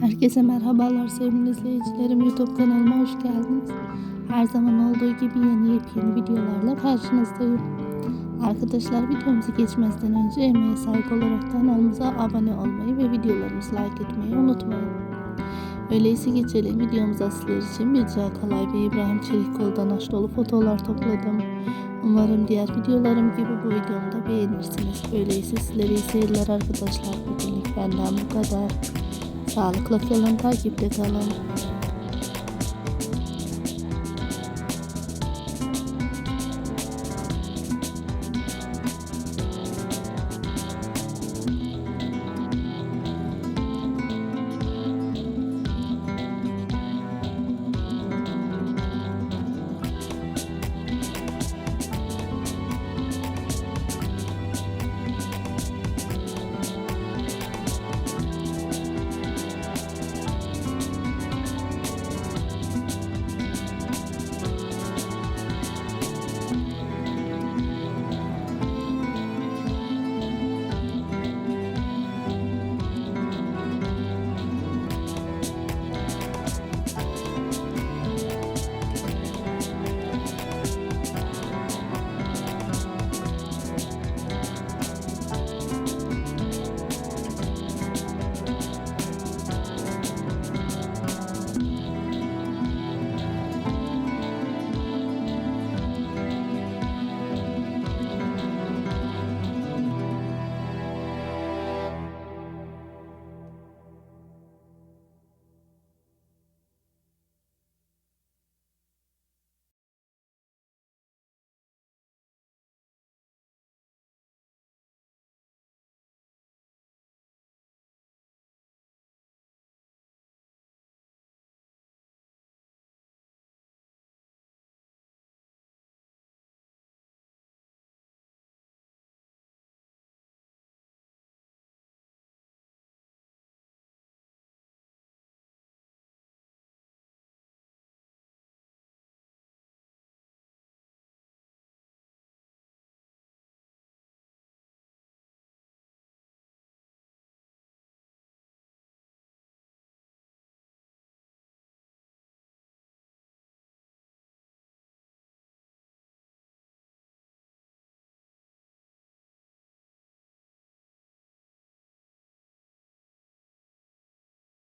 Herkese merhabalar sevgili izleyicilerim. YouTube kanalıma hoş geldiniz. Her zaman olduğu gibi yeni yepyeni videolarla karşınızdayım. Arkadaşlar videomuzu geçmezden önce emeğe saygı olarak kanalımıza abone olmayı ve videolarımızı like etmeyi unutmayın. Öyleyse geçelim videomuza sizler için bir Kalay ve İbrahim Çelikkol'dan aşk dolu fotoğraflar topladım. Umarım diğer videolarım gibi bu videomu da beğenirsiniz. Öyleyse sizlere iyi seyirler arkadaşlar. Bugünlük benden bu kadar. Sağlıkla kalın, takipte kalın.